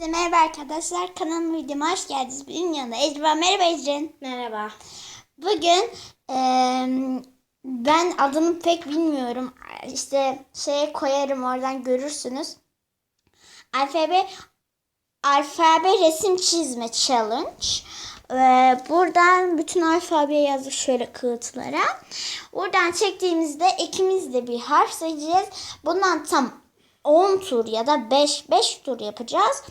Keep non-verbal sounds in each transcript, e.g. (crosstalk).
Herkese merhaba arkadaşlar. Kanalıma videoma hoş geldiniz. Benim yanında Ecrin. Merhaba Ecrin. Merhaba. Bugün eee, ben adını pek bilmiyorum. İşte şeye koyarım oradan görürsünüz. Alfabe alfabe resim çizme challenge. Eee, buradan bütün alfabeyi yazdık şöyle kağıtlara. Buradan çektiğimizde ikimiz de bir harf seçeceğiz. Bundan tam 10 tur ya da 5 5 tur yapacağız.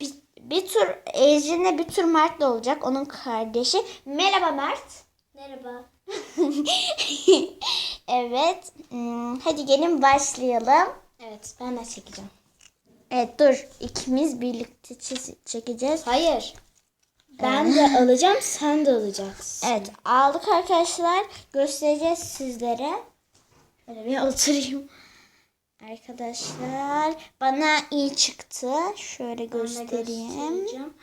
Bir, bir tur Ecrin'le bir tur Mert'le olacak. Onun kardeşi. Merhaba Mert. Merhaba. (laughs) evet. hmm, Hadi gelin başlayalım. Evet ben de çekeceğim. Evet dur. ikimiz birlikte çekeceğiz. Hayır. Ben de (laughs) alacağım sen de alacaksın. Evet aldık arkadaşlar. Göstereceğiz sizlere. Şöyle bir oturayım. Arkadaşlar bana iyi çıktı. Şöyle göstereyim. (gasps)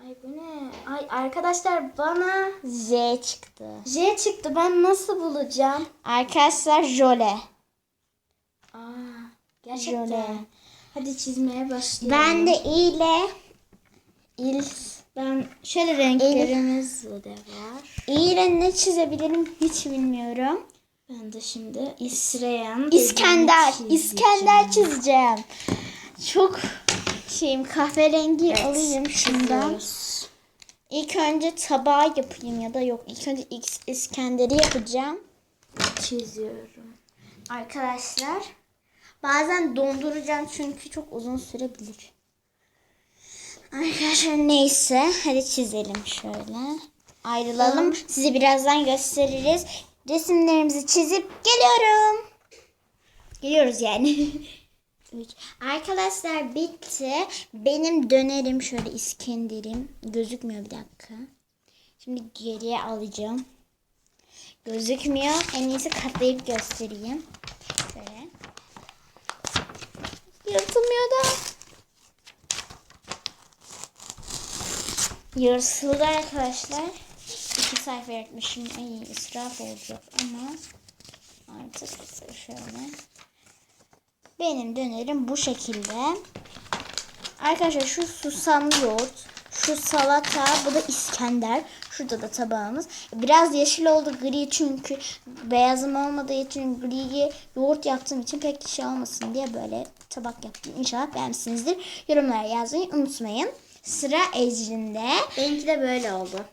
Ay bu ne? Ay arkadaşlar bana Z çıktı. J çıktı. Ben nasıl bulacağım? Arkadaşlar jöle. Aa, gerçekten. Jöle. Hadi çizmeye başlayalım. Ben de i ile il ben şöyle renklerimiz de var. i ile ne çizebilirim hiç bilmiyorum. Ben de şimdi İsreyan İskender. dediğini İskender çizeceğim. çizeceğim. Çok şeyim kahverengi alayım şundan. Çiziyoruz. İlk önce tabağı yapayım ya da yok. İlk önce X- İskender'i yapacağım. Çiziyorum. Arkadaşlar bazen donduracağım çünkü çok uzun sürebilir. Arkadaşlar neyse hadi çizelim şöyle. Ayrılalım. Size birazdan gösteririz. Resimlerimizi çizip geliyorum. Geliyoruz yani. (laughs) Arkadaşlar bitti. Benim dönerim şöyle İskender'im. Gözükmüyor bir dakika. Şimdi geriye alacağım. Gözükmüyor. En iyisi katlayıp göstereyim. Şöyle. Yırtılmıyor da. Yırtıldı arkadaşlar. İki sayfa yırtmışım. Ay israf olacak ama artık şöyle. Benim dönerim bu şekilde. Arkadaşlar şu susamlı yoğurt, şu salata, bu da İskender. Şurada da tabağımız. Biraz yeşil oldu gri çünkü beyazım olmadığı için griyi yoğurt yaptığım için pek şey olmasın diye böyle tabak yaptım. İnşallah beğenmişsinizdir. Yorumlara yazmayı unutmayın. Sıra Ecrin'de. Benimki de böyle oldu.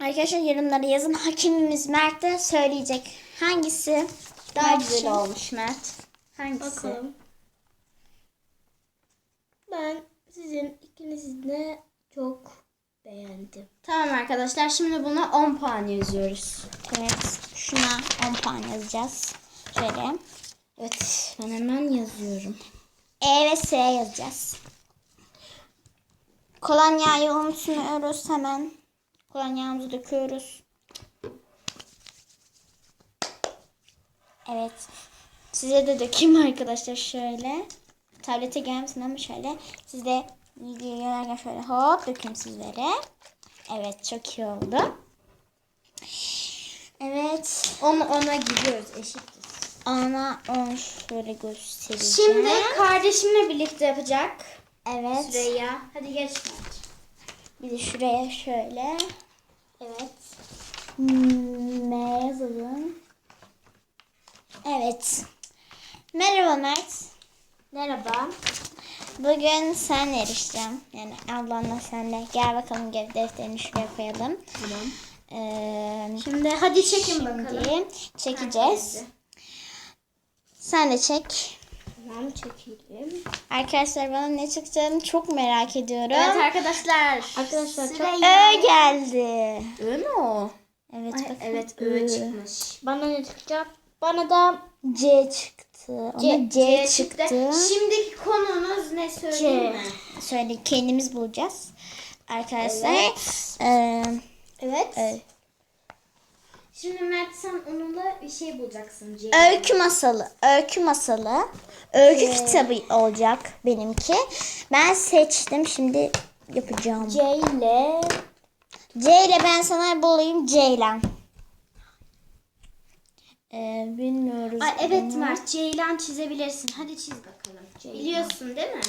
Arkadaşlar yorumlara yazın. Hakimimiz Mert de söyleyecek. Hangisi Daha Mert güzel olmuş Mert. Hangisi? Bakalım. Ben sizin ikinizi de çok beğendim. Tamam arkadaşlar şimdi buna 10 puan yazıyoruz. Evet. Şuna 10 puan yazacağız. Şöyle. Evet ben hemen yazıyorum. E ve S yazacağız. Kolonyayı unutmuyoruz hemen. Kolonyamızı döküyoruz. Evet. Size de dökeyim arkadaşlar şöyle. Tablete gelmesin ama şöyle. Siz de videoya girerken şöyle hop dökeyim sizlere. Evet çok iyi oldu. Evet. Onu ona gidiyoruz eşitiz. Ana onu şöyle göstereceğim. Şimdi kardeşimle birlikte yapacak. evet. Süreyya. Hadi geç Mert. Bir de şuraya şöyle Evet. M yazalım. Evet. Merhaba Mert. Merhaba. Bugün sen yarışacağım. Yani ablanla senle. Gel bakalım gel defterini şuraya koyalım. Tamam. Ee, Şimdi hadi çekin şimdi bakalım. çekeceğiz. Sen de çek. Tamam çekelim. Arkadaşlar bana ne çıkacağını çok merak ediyorum. Evet arkadaşlar. Arkadaşlar çok... Ö geldi. Ö mü o? Evet Ay, bakın. evet Ö. Ö çıkmış. Bana ne çıkacak? Bana da C çıktı. Ona C, çıktı. Şimdiki konumuz ne söyleyeyim mi? Şöyle kendimiz bulacağız. Arkadaşlar. Evet. Evet. Şimdi Mert sen onunla bir şey bulacaksın. C. öykü masalı. Öykü masalı. Öykü kitabı olacak benimki. Ben seçtim. Şimdi yapacağım. C, C ile ile ben sana bulayım Ceylan. Ee, bilmiyoruz. Ay, evet bunu. Mert Ceylan çizebilirsin. Hadi çiz bakalım. Biliyorsun değil mi?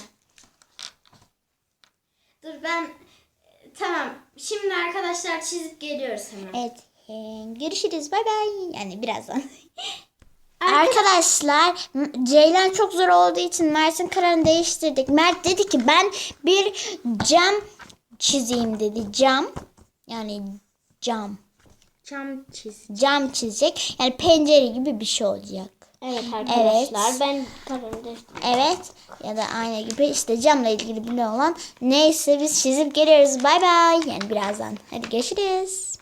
Dur ben tamam. Şimdi arkadaşlar çizip geliyoruz hemen. Evet. E, Görüşürüz. Bay bay. Yani birazdan. (laughs) Arkadaşlar Ceylan çok zor olduğu için Mert'in kararını değiştirdik. Mert dedi ki ben bir cam çizeyim dedi. Cam. Yani cam. Cam çiz. Cam çizecek. Yani pencere gibi bir şey olacak. Evet arkadaşlar Evet. ben kararımı değiştirdim. Evet. Ya da ayna gibi işte camla ilgili bir olan. Neyse biz çizip geliyoruz. Bay bay. Yani birazdan. Hadi görüşürüz.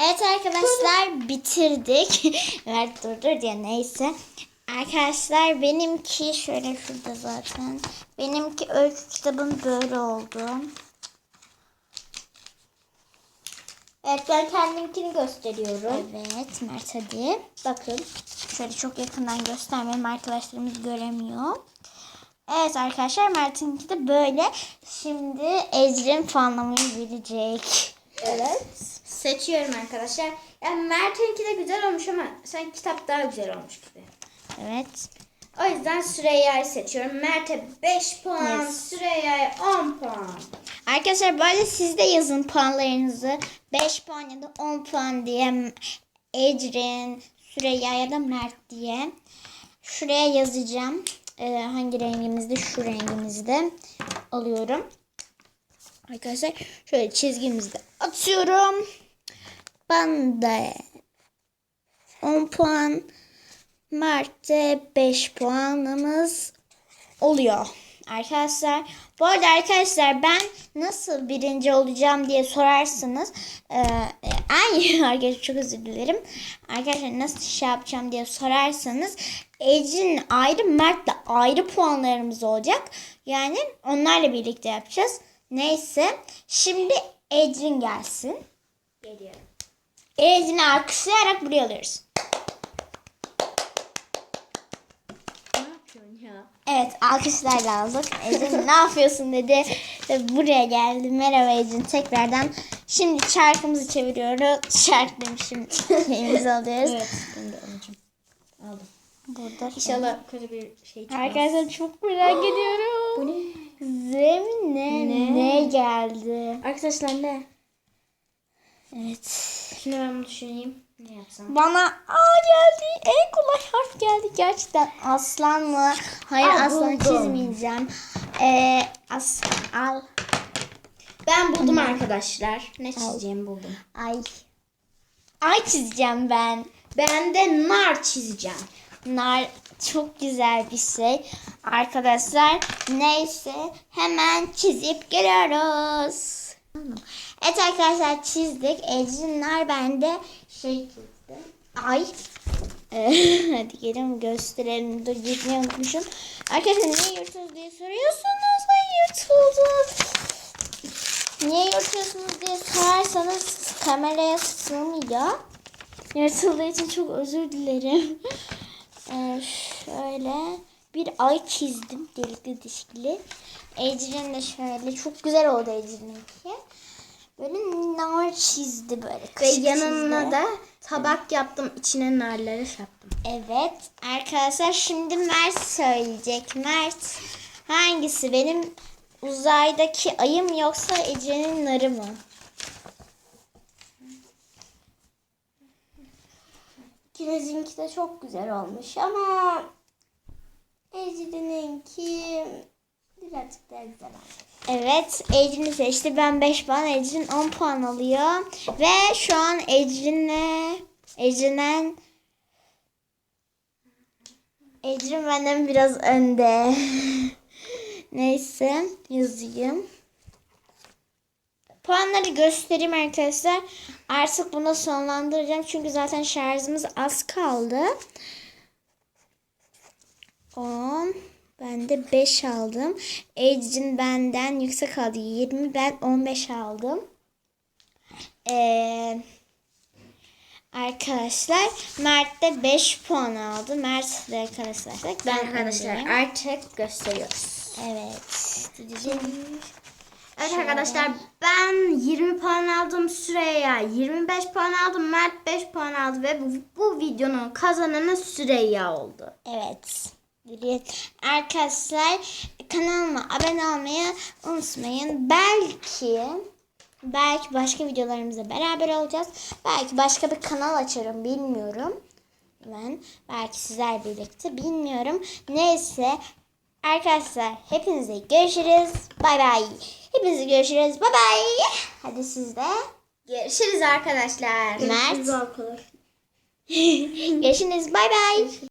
Evet arkadaşlar bitirdik. (laughs) Mert durdur diye neyse. Arkadaşlar benimki şöyle şurada zaten. Benimki öykü kitabım böyle oldu. Evet ben kendimkini gösteriyorum. Evet Mert hadi. Bakın. Şöyle çok yakından göstermeyelim arkadaşlarımız göremiyor. Evet arkadaşlar Mert'inki de böyle. Şimdi Ecrin puanlamayı verecek. Evet. Seçiyorum arkadaşlar. Yani Mert'inki de güzel olmuş ama sen kitap daha güzel olmuş gibi. Evet. O yüzden Süreyya'yı seçiyorum. Mert'e 5 puan, Yes. Süreyya'ya 10 puan. Arkadaşlar böyle siz de yazın puanlarınızı. 5 puan ya da 10 puan diye Ecrin, Süreyya ya da Mert diye. Şuraya yazacağım. Ee, hangi rengimizde? Şu rengimizde alıyorum. Arkadaşlar şöyle çizgimizi de atıyorum. Ben de 10 puan. Mert'te 5 puanımız oluyor. Arkadaşlar bu arada arkadaşlar ben nasıl birinci olacağım diye sorarsanız e, e, ay (laughs) arkadaşlar çok özür dilerim. Arkadaşlar nasıl şey yapacağım diye sorarsanız Ecrin ayrı Mert'le ayrı puanlarımız olacak. Yani onlarla birlikte yapacağız. Neyse şimdi Ecrin gelsin. Geliyorum. Ecrin'i alkışlayarak buraya alıyoruz. Evet alkışlar lazım. Ecrin ne yapıyorsun dedi. Buraya geldi. Merhaba Ecrin tekrardan. Şimdi çarkımızı çeviriyoruz. Çark demişim. (laughs) Şeyimizi alıyoruz. Evet. Ben de alacağım. Aldım. Burada. İnşallah kötü bir şey çıkmaz. Arkadaşlar çok merak (gasps) ediyorum. Bu ne? Zemine Ne? ne? geldi? Arkadaşlar ne? Evet. Şimdi ben bunu düşüneyim. Ne yapsam? Bana A geldi. En kolay harf geldi. Gerçekten aslan mı? Hayır Aa, aslan buldum. çizmeyeceğim. Ee, as al. Ben buldum arkadaşlar. Ne çizeceğimi buldum. Ay. Ay çizeceğim ben. Ben de nar çizeceğim. Nar çok güzel bir şey. Arkadaşlar neyse hemen çizip geliyoruz. Evet arkadaşlar çizdik. Ecrin nar bende şey çizdi. Ay. Ee, (laughs) hadi gelin gösterelim. Dur gitmeyi unutmuşum. Arkadaşlar niye yırtıldı diye soruyorsunuz. Ay yırtıldı. Niye yırtıyorsunuz diye sorarsanız kameraya sığmıyor. Yırtıldığı için çok özür dilerim. (laughs) Ee, şöyle bir ay çizdim delikli dişkili. Ecrin de şöyle çok güzel oldu Ecrin'inki. Böyle nar çizdi böyle. Ve yanına çizdi. da tabak yaptım. içine narları yaptım. Evet arkadaşlar şimdi Mert söyleyecek. Mert hangisi benim uzaydaki ayım yoksa Ece'nin narı mı? İkinizinki de çok güzel olmuş ama Ece'ninki birazcık daha güzel olmuş. Evet Ecrin'i seçti. Ben 5 puan. Ecrin 10 puan alıyor. Ve şu an Ecrin'le Ecrin'en Ecrin benden biraz önde. (laughs) Neyse yazayım. Puanları göstereyim arkadaşlar. Artık bunu sonlandıracağım. Çünkü zaten şarjımız az kaldı. 10. Ben de 5 aldım. Ecrin benden yüksek aldı. 20. Ben 15 aldım. Ee, arkadaşlar Mert de 5 puan aldı. Mert de arkadaşlar. Ben arkadaşlar öndeyim. artık gösteriyoruz. Evet. Evet arkadaşlar ben 20 puan aldım Süreyya 25 puan aldım Mert 5 puan aldı ve bu, bu videonun kazananı Süreyya oldu. Evet. Arkadaşlar kanalıma abone olmayı unutmayın. Belki belki başka videolarımızda beraber olacağız. Belki başka bir kanal açarım bilmiyorum. Ben belki sizler birlikte bilmiyorum. Neyse arkadaşlar hepinize görüşürüz. Bay bay. Hepinize görüşürüz. Bay bay. Hadi siz de. Görüşürüz arkadaşlar. Mert. arkadaşlar. (laughs) Görüşürüz. Bay bay.